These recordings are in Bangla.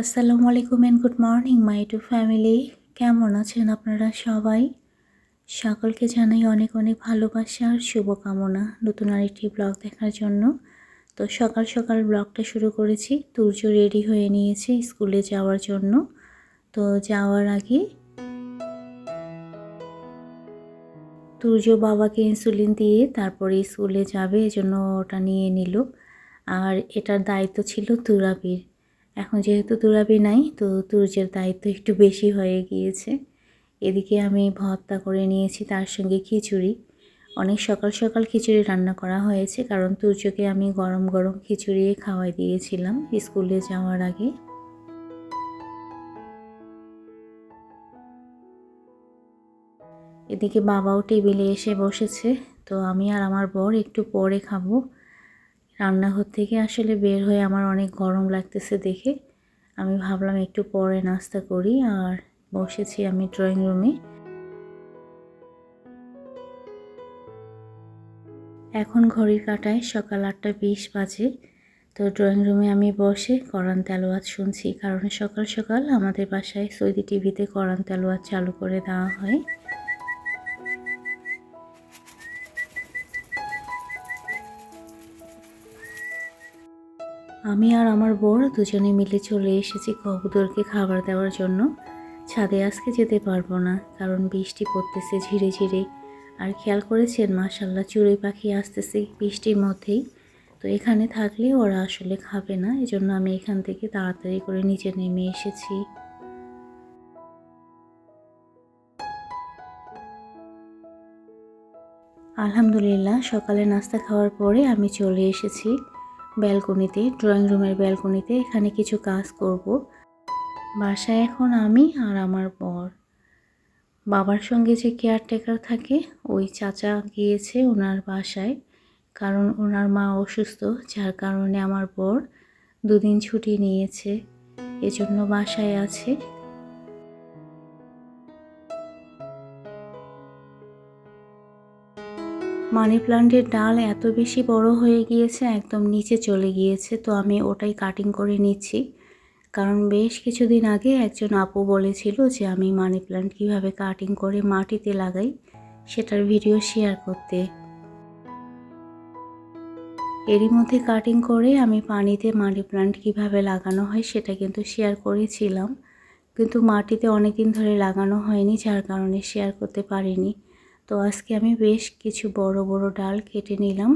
আসসালামু আলাইকুম and good morning my to family কেমন আছেন আপনারা সবাই? সকলকে জানাই অনেক অনেক ভালোবাসা আর শুভকামনা নতুন আরেকটি ব্লগ দেখার জন্য। তো সকাল সকাল ব্লগটা শুরু করেছি, তুর্য রেডি হয়ে নিয়েছে স্কুলে যাওয়ার জন্য। তো যাওয়ার আগে তুর্য বাবাকে ইনসুলিন দিয়ে তারপরে স্কুলে যাবে, এজন্য ওটা নিয়ে নিল। আর এটার দায়িত্ব ছিল তুরাবির। এখন যেহেতু তুরাবি নাই, তো তুর্যের দায়িত্ব একটু বেশি হয়ে গিয়েছে। এদিকে আমি ভর্তা করে নিয়েছি, তার সঙ্গে খিচুড়ি। অনেক সকাল সকাল খিচুড়ি রান্না করা হয়েছে, কারণ তুর্যকে আমি গরম গরম খিচুড়ি খাওয়াই দিয়েছিলাম স্কুলে যাওয়ার আগে। এদিকে বাবাও টেবিলে এসে বসেছে, তো আমি আর আমার বর একটু পরে খাব। রান্নাঘর থেকে আসলে বের হয়ে আমার অনেক গরম লাগতেছে দেখে। আমি ভাবলাম একটু পরে নাস্তা করি আর বসেছি আমি ড্রয়িং রুমে। এখন ঘড়ির কাটায় সকাল আটটা বিশ বাজে। তো ড্রয়িং রুমে আমি বসে করান তেলোয়াত শুনছি। কারণ সকাল সকাল আমাদের বাসায় সৌদি টিভিতে করান তেলোয়াত চালু করে দেওয়া হয়। আমি আর আমার বর দুজনে মিলে চলে এসেছি কবুতরকে খাবার দেওয়ার জন্য। ছাদে আজকে যেতে পারব না, কারণ বৃষ্টি পড়তেছে ঝিরে ঝিরে। আর খেয়াল করেছেন মাশাল্লাহ চড়ুই পাখি আসতেছে বৃষ্টির মধ্যেই। তো এখানে থাকলে ওরা আসলে খাবে না, এজন্য আমি এখান থেকে তাড়াতাড়ি করে নিচে নেমে এসেছি। আলহামদুলিল্লাহ, সকালে নাস্তা খাওয়ার পরে আমি চলে এসেছি। ব্যালকনিতে, ড্রয়িং রুমের ব্যালকনিতে এখানে কিছু কাজ করব। বাসায় এখন আমি আর আমার বর। বাবার সঙ্গে যে কেয়ারটেকার থাকে, ওই চাচা গিয়েছে ওনার বাসায়, কারণ ওনার মা অসুস্থ, যার কারণে আমার বর দুদিন ছুটি নিয়েছে। এজন্য বাসায় আছে। মানি প্লান্টের ডাল এত বেশি বড় হয়ে গিয়েছে, একদম নিচে চলে গিয়েছে। তো আমি ওটাই কাটিং করে নিচ্ছি। কারণ বেশ কিছুদিন আগে একজন আপু বলেছিল যে, আমি মানি প্লান্ট কীভাবে কাটিং করে মাটিতে লাগাই, সেটার ভিডিও শেয়ার করতে। এরই মধ্যে কাটিং করে আমি পানিতে মানি প্লান্ট কীভাবে লাগানো হয়, সেটা কিন্তু শেয়ার করেছিলাম। কিন্তু মাটিতে অনেক দিন ধরে লাগানো হয়নি, যার কারণে শেয়ার করতে পারিনি। তো আজকে আমি বেশ কিছু বড় বড় ডাল কেটে নিলাম।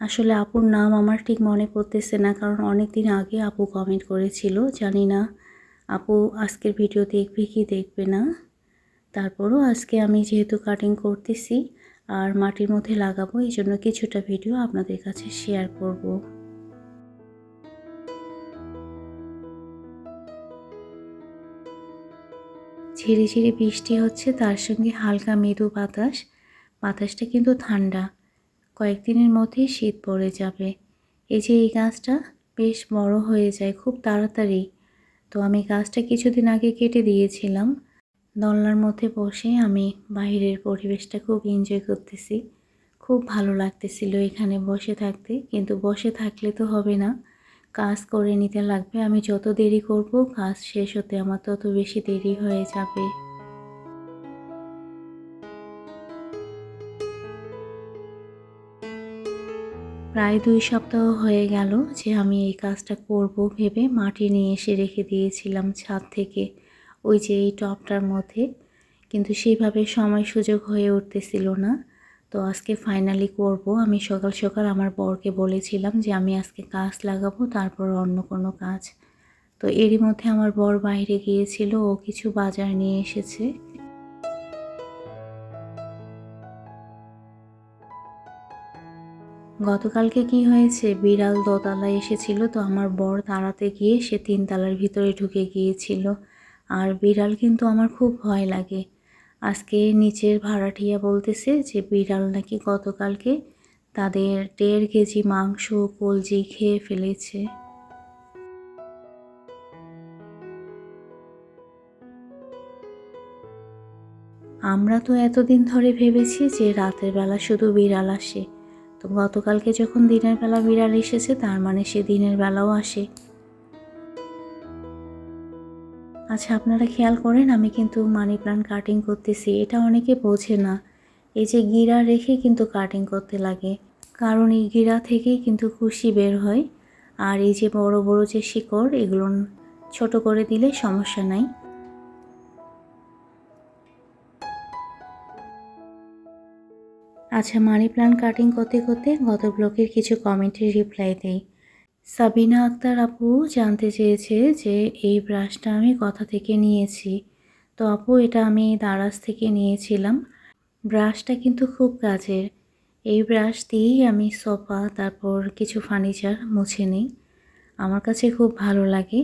আসলে আপুর নাম আমার ঠিক মনে পড়তেছে না, কারণ অনেক দিন আগে আপু কমেন্ট করেছিল, জানি না আপু আজকের ভিডিও দেখবে কি দেখবে না। তারপরও আজকে আমি যেহেতু কাটিং করতেছি আর মাটির মধ্যে লাগাবো এই জন্য কিছুটা ভিডিও আপনাদের কাছে শেয়ার করব। ঝিরি ঝিরি বৃষ্টি হচ্ছে, তার সঙ্গে হালকা মৃদু বাতাস। বাতাসটা কিন্তু ঠান্ডা। কয়েকদিনের মধ্যেই শীত পড়ে যাবে। এই যে এই গাছটা, বেশ বড় হয়ে যায় খুব তাড়াতাড়ি। তো আমি গাছটা কিছুদিন আগে কেটে দিয়েছিলাম। দলনার মধ্যে বসে আমি বাইরের পরিবেশটা খুব এনজয় করতেছি। খুব ভালো লাগতেছিল এখানে বসে থাকতে, কিন্তু বসে থাকলে তো হবে না। কাজ করে নিতে লাগবে, আমি যত দেরি করব, কাজ শেষ হতে আমার তত বেশি দেরি হয়ে যাবে। প্রায় দুই সপ্তাহ হয়ে গেল যে আমি এই কাজটা করব ভেবে মাটি নিয়ে এসে রেখে দিয়েছিলাম ছাদ থেকে, ওই যে এই টপটার মধ্যে। কিন্তু সেইভাবে সময় সুযোগ হয়ে উঠতেছিল না। তো আজকে ফাইনালি করব। আমি সকাল সকাল আমার বরকে বলেছিলাম যে, আমি আজকে গাছ লাগাবো, তারপর অন্য কোনো কাজ তো এরই মধ্যে আমার বর বাইরে গিয়েছিল, ও কিছু বাজার নিয়ে এসেছে। গতকালকে কি হয়েছে? বিড়াল দোতলায় এসেছিল, তো আমার বর তাড়াতে গিয়ে সে তিনতলার ভিতরে ঢুকে গিয়েছিল। আর বিড়াল কিন্তু আমার খুব ভয় লাগে। আজকে নিচের ভাড়াটিয়া বলতেছে যে, বিড়াল নাকি গতকালকে তাদের দেড় কেজি মাংস কলজি খেয়ে ফেলেছে। আমরা তো এতদিন ধরে ভেবেছি যে, রাতের বেলা শুধু বিড়াল আসে। তো গতকালকে যখন দিনের বেলা বিড়াল এসেছে, তার মানে সে দিনের বেলাও আসে। আচ্ছা আপনারা খেয়াল করেন, আমি কিন্তু মানি প্লান্ট কাটিং করতেছি। এটা অনেকে বোঝে না। এই যে গিরা রেখে কিন্তু কাটিং করতে লাগে। কারণ এই গিরা থেকেই কিন্তু কুশি বের হয়। আর এই যে বড় বড় যে শিকড়, এগুলো ছোট করে দিলে সমস্যা নাই। আচ্ছা মানি প্লান্ট কাটিং করতে করতে গত ব্লকের কিছু কমেন্টের রিপ্লাই দেই। সাবিনা আক্তার আপু জানতে চেয়েছে যে, এই ব্রাশটা আমি কথা থেকে নিয়েছি। তো আপু, এটা আমি দারাজ থেকে নিয়েছিলাম। ব্রাশটা কিন্তু খুব কাজের। এই ব্রাশ দিয়েই আমি সোফা, তারপর কিছু ফার্নিচার মুছে নিই। আমার কাছে খুব ভালো লাগে।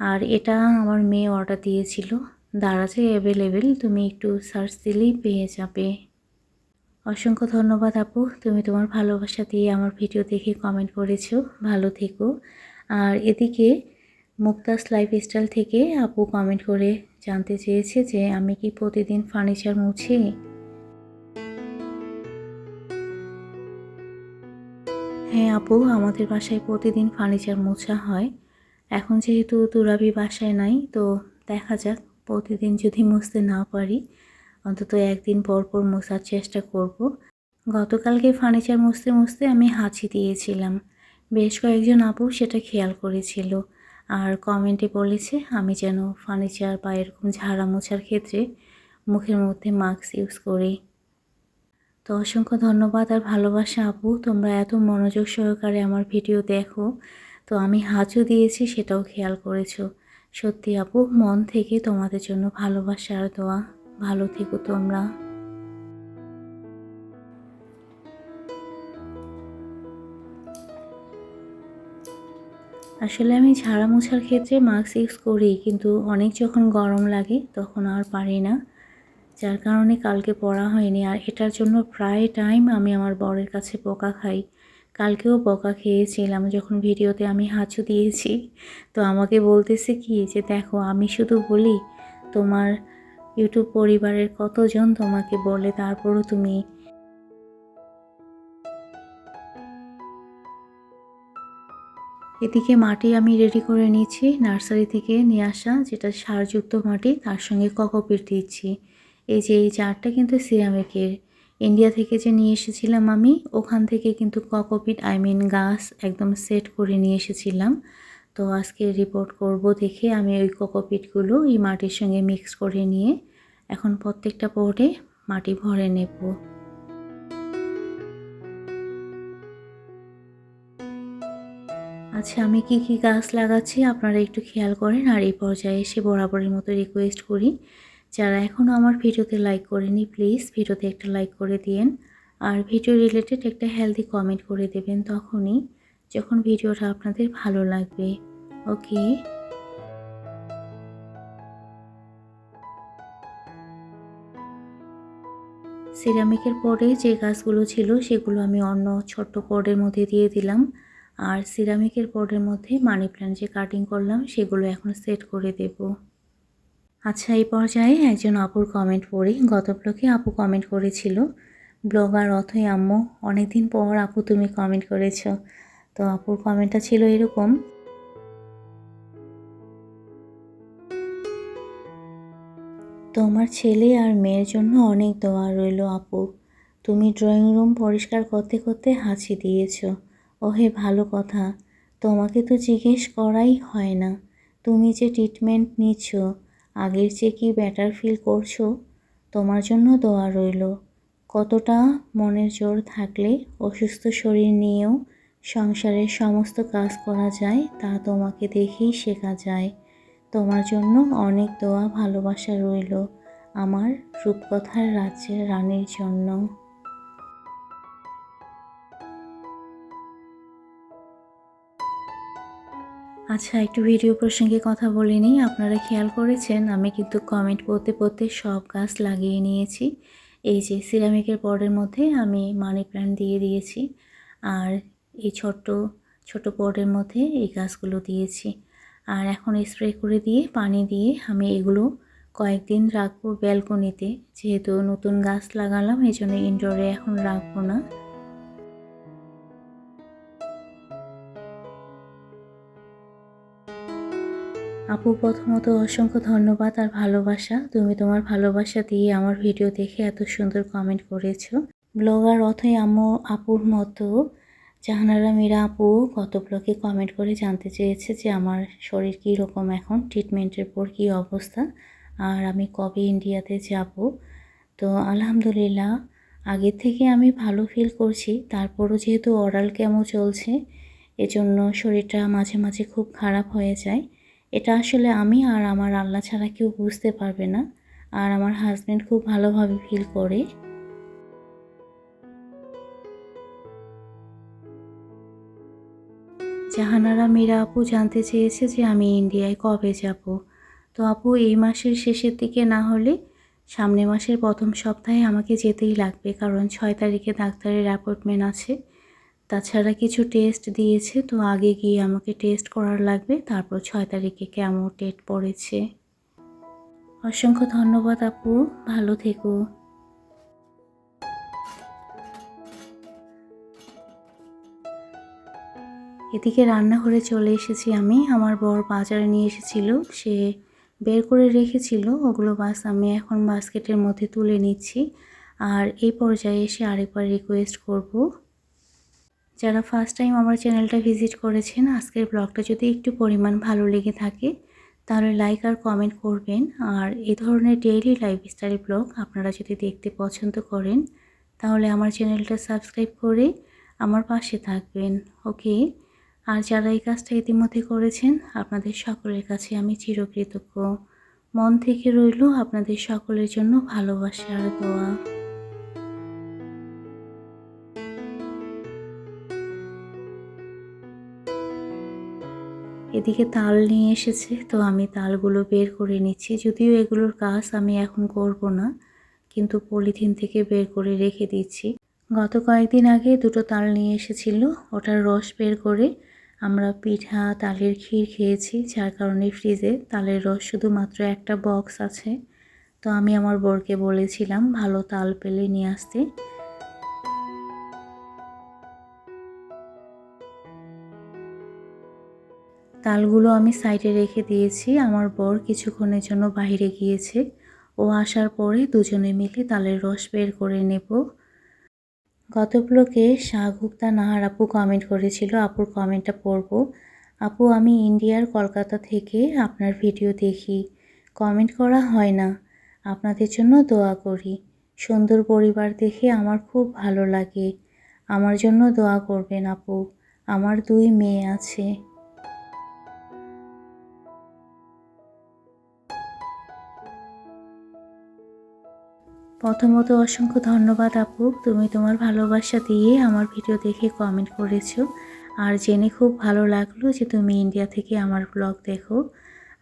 আর এটা আমার মেয়ে অর্ডার দিয়েছিল। দারাজে অ্যাভেলেবেল, তুমি একটু সার্চ দিলেই পেয়ে যাবে। অসংখ্য ধন্যবাদ আপু। তুমি তোমার ভালোবাসা দিয়ে আমার ভিডিও দেখে কমেন্ট করেছ। ভালো থেকো। আর এদিকে মুক্তাস লাইফস্টাইল থেকে আপু কমেন্ট করে জানতে চেয়েছে যে, আমি কি প্রতিদিন ফার্নিচার মুছি? হ্যাঁ আপু, আমাদের বাসায় প্রতিদিন ফার্নিচার মোছা হয়। এখন যেহেতু তুরাবি বাসায় নাই, তো দেখা যাক প্রতিদিন যদি মুছতে না পারি। অন্তত একদিন পর পর মোছার চেষ্টা করব। গতকালকে ফার্নিচার মুছতে মুছতে আমি হাঁচি দিয়েছিলাম। বেশ কয়েকজন আপু সেটা খেয়াল করেছিল আর কমেন্টে বলেছে, আমি যেন ফার্নিচার বা এরকম ঝাড়া মোছার ক্ষেত্রে মুখের মধ্যে মাস্ক ইউজ করি। তো অসংখ্য ধন্যবাদ আর ভালোবাসা আপু, তোমরা এত মনোযোগ সহকারে আমার ভিডিও দেখো, তো আমি হাঁচু দিয়েছি সেটাও খেয়াল করেছ। সত্যি আপু, মন থেকে তোমাদের জন্য ভালোবাসা আর দোয়া। ভালো থেকো তোমরা। আসলে আমি ঝাড়া মোছার ক্ষেত্রে মাস্ক ইউজ করি, কিন্তু অনেক যখন গরম লাগে তখন আর পারি না। যার কারণে কালকে পড়া হয়নি। আর এটার জন্য প্রায় টাইম আমি আমার বরের কাছে বকা খাই। কালকেও বকা খেয়েছিলাম, যখন ভিডিওতে আমি হাঁচু দিয়েছি। তো আমাকে বলতেছে কি যে, দেখো, আমি শুধু বলি, তোমার ইউটিউব পরিবারের কতজন তোমাকে বলে তারপরও তুমি এদিকে মাটি আমি রেডি করে নিচ্ছি নার্সারি থেকে নিয়ে আসা যেটা সারযুক্ত মাটি, তার সঙ্গে ককপিট দিচ্ছি। এই যে এই চারটা কিন্তু সিরামিকের। ইন্ডিয়া থেকে যে নিয়ে এসেছিলাম আমি, ওখান থেকে কিন্তু ককপিট আই মিন গাছ একদম সেট করে নিয়ে এসেছিলাম। তো আজকে রিপোর্ট করব দেখে আমি ওই কোকোপিটগুলো এই মাটির সঙ্গে মিক্স করে নিয়ে এখন প্রত্যেকটা পটে মাটি ভরে নেব। আচ্ছা আমি কি কি গাছ লাগাচ্ছি আপনারা একটু খেয়াল করেন আর এই পর্যায়ে এসে বরাবরের মতো রিকোয়েস্ট করি। যারা এখনও আমার ভিডিওতে লাইক করেনি প্লিজ ভিডিওতে একটা লাইক করে দিন আর ভিডিও রিলেটেড একটা হেলদি কমেন্ট করে দেবেন তখনই। যখন ভিডিওটা আপনাদের ভালো লাগবে, ওকে? সিরামিকের পরে যে গাছগুলো ছিল সেগুলো আমি অন্য ছোট্ট পটের মধ্যে দিয়ে দিলাম। আর সিরামিকের পটের মধ্যে মানি প্ল্যান্ট যে কাটিং করলাম সেগুলো এখন সেট করে দেব। আচ্ছা এই পর্যায়ে একজন আপুর কমেন্ট পড়ি, গত ব্লগে আপু কমেন্ট করেছিল, ব্লগার অথই আম্মু, অনেকদিন পর আপু তুমি কমেন্ট করেছ। তো আপুর কমেন্টটা ছিল এরকম। তোমার ছেলে আর মেয়ের জন্য অনেক দোয়া রইল আপু। তুমি ড্রয়িং রুম পরিষ্কার করতে করতে হাঁচি দিয়েছ। ওহে, ভালো কথা। তোমাকে তো জিজ্ঞেস করাই হয় না। তুমি যে ট্রিটমেন্ট নিচ্ছ, আগের চেয়ে কি ব্যাটার ফিল করছ? তোমার জন্য দোয়া রইল। কতটা মনের জোর থাকলে অসুস্থ শরীর নিয়েও সংসারের সমস্ত কাজ করা যায়, তা তোমাকে দেখেই শেখা যায়। তোমার জন্য অনেক দোয়া, ভালোবাসা রইল আমার রূপকথার রাজ্যের রানীর জন্য। আচ্ছা একটু ভিডিও প্রসঙ্গে কথা বলে নিই। আপনারা খেয়াল করেছেন, আমি কিন্তু কমেন্ট পড়তে পড়তে সব গাছ লাগিয়ে নিয়েছি। এই যে সিরামিকের পটের মধ্যে আমি মানি প্ল্যান্ট দিয়ে দিয়েছি। আর এই ছোট্ট ছোট পটের মধ্যে এই গাছগুলো দিয়েছি। আর এখন স্প্রে করে দিয়ে, পানি দিয়ে আমি এগুলো কয়েকদিন রাখব ব্যালকনিতে। যেহেতু নতুন গাছ লাগালাম এই জন্য ইনডোরে এখন রাখব না। আপু, প্রথমত অসংখ্য ধন্যবাদ আর ভালোবাসা। তুমি তোমার ভালোবাসা দিয়ে আমার ভিডিও দেখে এত সুন্দর কমেন্ট করেছ। ব্লগার অথই আম্মু আপুর মতো জাহানারা মীরা আপু গত ব্লগে কমেন্ট করে জানতে চেয়েছে যে আমার শরীর কী রকম এখন ট্রিটমেন্টের পর কী অবস্থা, আর আমি কবে ইন্ডিয়াতে যাব। তো আলহামদুলিল্লাহ আগের থেকে আমি ভালো ফিল করছি, তারপরও যেহেতু অরাল কেমো চলছে, এজন্য শরীরটা মাঝে মাঝে খুব খারাপ হয়ে যায়। এটা আসলে আমি আর আমার আল্লাহ ছাড়া কেউ বুঝতে পারবে না, আর আমার হাজব্যান্ড খুব ভালোভাবে ফিল করে। জাহানারা মীরা আপু জানতে চেয়েছে যে আমি ইন্ডিয়ায় কবে যাব। তো আপু, এই মাসের শেষের দিকে না হলে সামনের মাসের প্রথম সপ্তাহে আমাকে যেতেই লাগবে, কারণ ছয় তারিখে ডাক্তারের অ্যাপয়েন্টমেন্ট আছে। তাছাড়া কিছু টেস্ট দিয়েছে, তো আগে গিয়ে আমাকে টেস্ট করার লাগবে, তারপর ছয় তারিখে কেমন টেট পড়েছে। অসংখ্য ধন্যবাদ আপু, ভালো থেকো। এদিকে রান্নাঘরে চলে এসেছি আমি। আমার বর বাজারে নিয়ে এসেছিল। সে বের করে রেখেছিল। ওগুলো বাস আমি এখন বাস্কেটের মধ্যে তুলে নিচ্ছি। আর এই পর্যায়ে এসে আরেকবার রিকোয়েস্ট করব। যারা ফার্স্ট টাইম আমার চ্যানেলটা ভিজিট করেছেন, আজকের ব্লগটা যদি একটু পরিমাণ ভালো লেগে থাকে, তাহলে লাইক আর কমেন্ট করবেন। আর এ ধরনের ডেইলি লাইফস্টাইল ব্লগ আপনারা যদি দেখতে পছন্দ করেন, তাহলে আমার চ্যানেলটা সাবস্ক্রাইব করে আমার পাশে থাকবেন। ওকে আর যারা এই কাজটা ইতিমধ্যে করেছেন, আপনাদের সকলের কাছে আমি চিরকৃতজ্ঞ। মন থেকে রইল আপনাদের সকলের জন্য ভালোবাসা আর দোয়া। এদিকে তাল নিয়ে এসেছে, তো আমি তালগুলো বের করে নিচ্ছি। যদিও এগুলোর কাজ আমি এখন করব না, কিন্তু পলিথিন থেকে বের করে রেখে দিচ্ছি। গত কয়েকদিন আগে দুটো তাল নিয়ে এসেছিল, ওটার রস বের করে আমরা পিঠা, তালের ক্ষীর খেয়েছি, যার কারণে ফ্রিজে তালের রস শুধুমাত্র একটা বক্স আছে। তো আমি আমার বরকে বলেছিলাম, ভালো তাল পেলে নিয়ে আসতে। তালগুলো আমি সাইডে রেখে দিয়েছি। আমার বর কিছুক্ষণের জন্য বাইরে গিয়েছে। ও আসার পরে দুজনে মিলে তালের রস বের করে নেব। গত ব্লকে শাহগুপ্তা নাহার আপু কমেন্ট করেছিল, আপুর কমেন্টটা পড়ব। আপু, আমি ইন্ডিয়ার কলকাতা থেকে আপনার ভিডিও দেখি। কমেন্ট করা হয় না। আপনাদের জন্য দোয়া করি। সুন্দর পরিবার দেখে আমার খুব ভালো লাগে। আমার জন্য দোয়া করবেন আপু। আমার দুই মেয়ে আছে। প্রথমত অসংখ্য ধন্যবাদ আপু। তুমি তোমার ভালোবাসা দিয়ে আমার ভিডিও দেখে কমেন্ট করেছ। আর জেনে খুব ভালো লাগল যে তুমি ইন্ডিয়া থেকে আমার ব্লগ দেখো।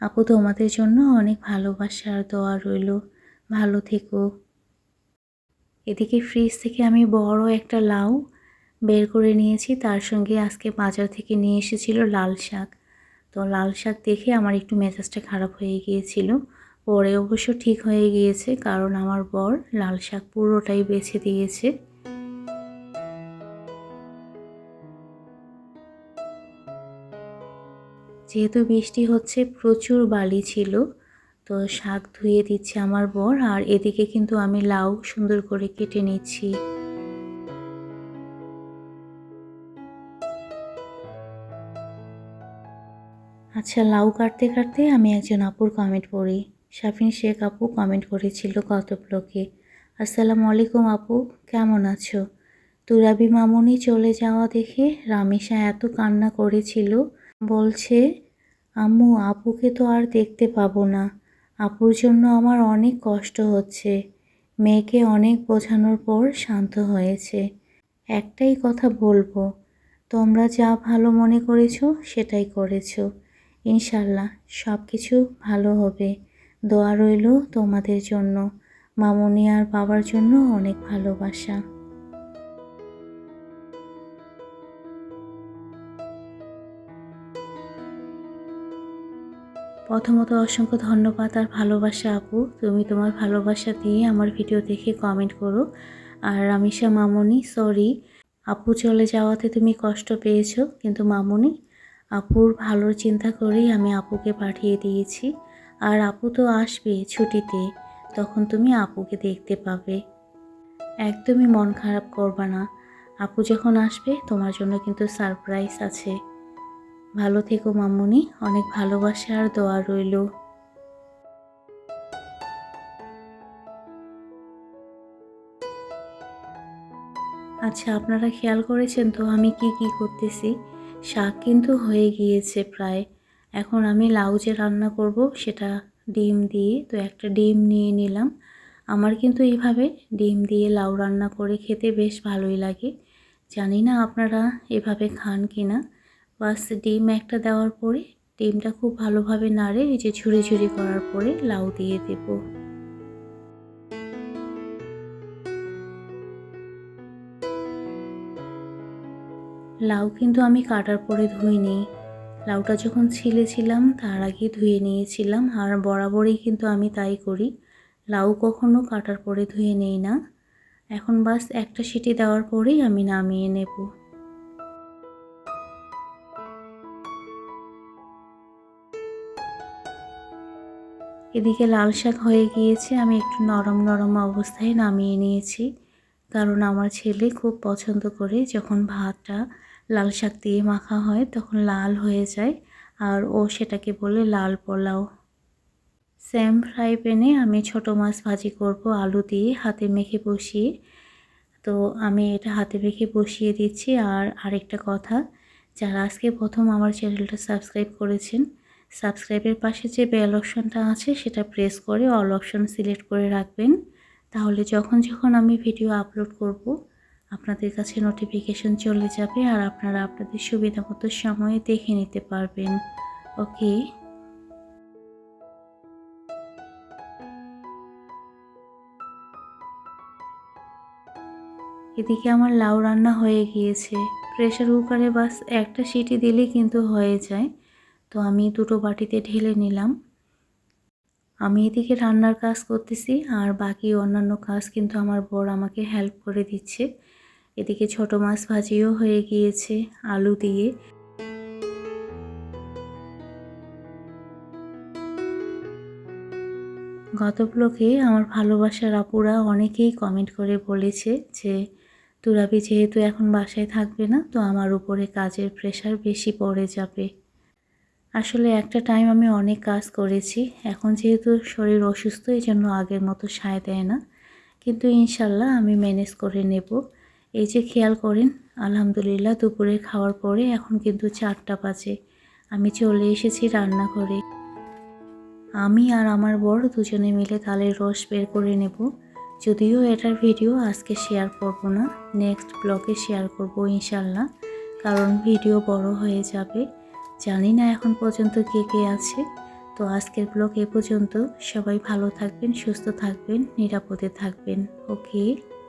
আপু, তোমাদের জন্য অনেক ভালোবাসা আর দোয়া রইল। ভালো থেকো। এদিকে ফ্রিজ থেকে আমি বড় একটা লাউ বের করে নিয়েছি। তার সঙ্গে আজকে বাজার থেকে নিয়ে এসেছিল লাল শাক। তো লাল শাক দেখে আমার একটু মেজাজটা খারাপ হয়ে গিয়েছিল। পরে অবশ্য ঠিক হয়ে গিয়েছে, কারণ আমার বর লাল শাক পুরোটাই বেছে দিয়েছে। যেহেতু বৃষ্টি হচ্ছে, প্রচুর বালি ছিল, তো শাক ধুয়ে দিচ্ছে আমার বর, আর এদিকে কিন্তু আমি লাউ সুন্দর করে কেটে নিচ্ছি। আচ্ছা লাউ কাটতে কাটতে আমি একজন আপুর কমেন্ট পড়ি। শাফিন শেখ আপু কমেন্ট করেছিল গত ব্লগে আসসালামু আলাইকুম আপু, কেমন আছো? তুরাবি মামুনি চলে যাওয়া দেখে রামিসা এত কান্না করেছিল। বলছে, আম্মু, আপুকে তো আর দেখতে পাবো না। আপুর জন্য আমার অনেক কষ্ট হচ্ছে। মেয়েকে অনেক বোঝানোর পর শান্ত হয়েছে। একটাই কথা বলব, তোমরা যা ভালো মনে করেছ সেটাই করেছ। ইনশাল্লাহ সব কিছু ভালো হবে। দোয়া রইল তোমাদের জন্য। মামনি আর বাবার জন্য অনেক ভালোবাসা। প্রথমত অসংখ্য ধন্যবাদ আর ভালোবাসা আপু। তুমি তোমার ভালোবাসা দিয়ে আমার ভিডিও দেখে কমেন্ট করো। আর রামিশা মামনি সরি আপু চলে যাওয়াতে তুমি কষ্ট পেয়েছ, কিন্তু মামনি, আপুর ভালোর চিন্তা করেই আমি আপুকে পাঠিয়ে দিয়েছি। আর আপু তো আসবে ছুটিতে, তখন তুমি আপুকে দেখতে পাবে। একদমই মন খারাপ করবা না। আপু যখন আসবে, তোমার জন্য কিন্তু সারপ্রাইজ আছে। ভালো থেকো মামুনি, অনেক ভালোবাসা আর দোয়া রইল। আচ্ছা আপনারা খেয়াল করেছেন তো আমি কি কি করতেছি? শাক কিন্তু হয়ে গিয়েছে প্রায়। এখন আমি লাউ যে রান্না করব, সেটা ডিম দিয়ে, তো একটা ডিম নিয়ে নিলাম। আমার কিন্তু এইভাবে ডিম দিয়ে লাউ রান্না করে খেতে বেশ ভালোই লাগে। জানি না আপনারা এভাবে খান কি না। বাস ডিম একটা দেওয়ার পরে, ডিমটা খুব ভালোভাবে নাড়ে, এই যে ঝুড়ি ঝুড়ি করার পরে লাউ দিয়ে দেবো। লাউ কিন্তু আমি কাটার পরে ধুইনি। লাউটা যখন ছিলেছিলাম, তার আগে ধুয়ে নিয়েছিলাম। আর বরাবরই কিন্তু আমি তাই করি। লাউ কখনো কাটার পরে ধুয়ে নেই না। এখন বাস একটা সিটি দেওয়ার পরেই আমি নামিয়ে নেব। এদিকে লাল শাক হয়ে গিয়েছে, আমি একটু নরম নরম অবস্থায় নামিয়ে নিয়েছি। কারণ আমার ছেলে খুব পছন্দ করে যখন ভাতটা লাল শাক দিয়ে মাখা হয়, তখন লাল হয়ে যায়। আর ও সেটাকে বলে লাল পোলাও। স্যাম ফ্রাই প্যানে আমি ছোট মাছ ভাজি করব আলু দিয়ে হাতে মেখে বসিয়ে। তো আমি এটা হাতে মেখে বসিয়ে দিচ্ছি। আর আরেকটা কথা, যারা আজকে প্রথম আমার চ্যানেলটা সাবস্ক্রাইব করেছেন, সাবস্ক্রাইবের পাশে যে বেল অপশনটা আছে, সেটা প্রেস করে অল অপশন সিলেক্ট করে রাখবেন। তাহলে যখন যখন আমি ভিডিও আপলোড করব আপনাদের কাছে নোটিফিকেশন চলে যাবে আর আপনারা আপনাদের সুবিধা মতো সময়ে দেখে নিতে পারবেন। ওকে? এদিকে আমার লাউ রান্না হয়ে গিয়েছে। প্রেশার কুকারে বাস একটা সিটি দিলেই কিন্তু হয়ে যায়। তো আমি দুটো বাটিতে ঢেলে নিলাম। আমি এদিকে রান্নার কাজ করতেছি আর বাকি অন্যান্য কাজ কিন্তু আমার বর আমাকে হেল্প করে দিচ্ছে। এদিকে ছোট মাছ ভাজিও হয়ে গিয়েছে আলু দিয়ে। গত ব্লকে আমার ভালোবাসার আপুরা অনেকেই কমেন্ট করে বলেছে যে, তুরাবি যেহেতু এখন বাসায় থাকবে না, তো আমার উপরে কাজের প্রেশার বেশি পড়ে যাবে। আসলে একটা টাইম আমি অনেক কাজ করেছি, এখন যেহেতু শরীর অসুস্থ এই জন্য আগের মতো সায় দেয় না। কিন্তু ইনশাল্লাহ আমি ম্যানেজ করে নেব। এই যে খেয়াল করেন, আলহামদুলিল্লাহ দুপুরে খাওয়ার পরে এখন কিন্তু চারটা বাজে। আমি চলে এসেছি রান্নাঘরে। আমি আর আমার বড় দুজনে মিলে তালের রস বের করে নেব। যদিও এটার ভিডিও আজকে শেয়ার করব না, নেক্সট ব্লগে শেয়ার করব ইনশাল্লাহ কারণ ভিডিও বড় হয়ে যাবে। জানি না এখন পর্যন্ত কে কে আছে। তো আজকের ব্লগ এ পর্যন্ত। সবাই ভালো থাকবেন, সুস্থ থাকবেন, নিরাপদে থাকবেন। ওকে।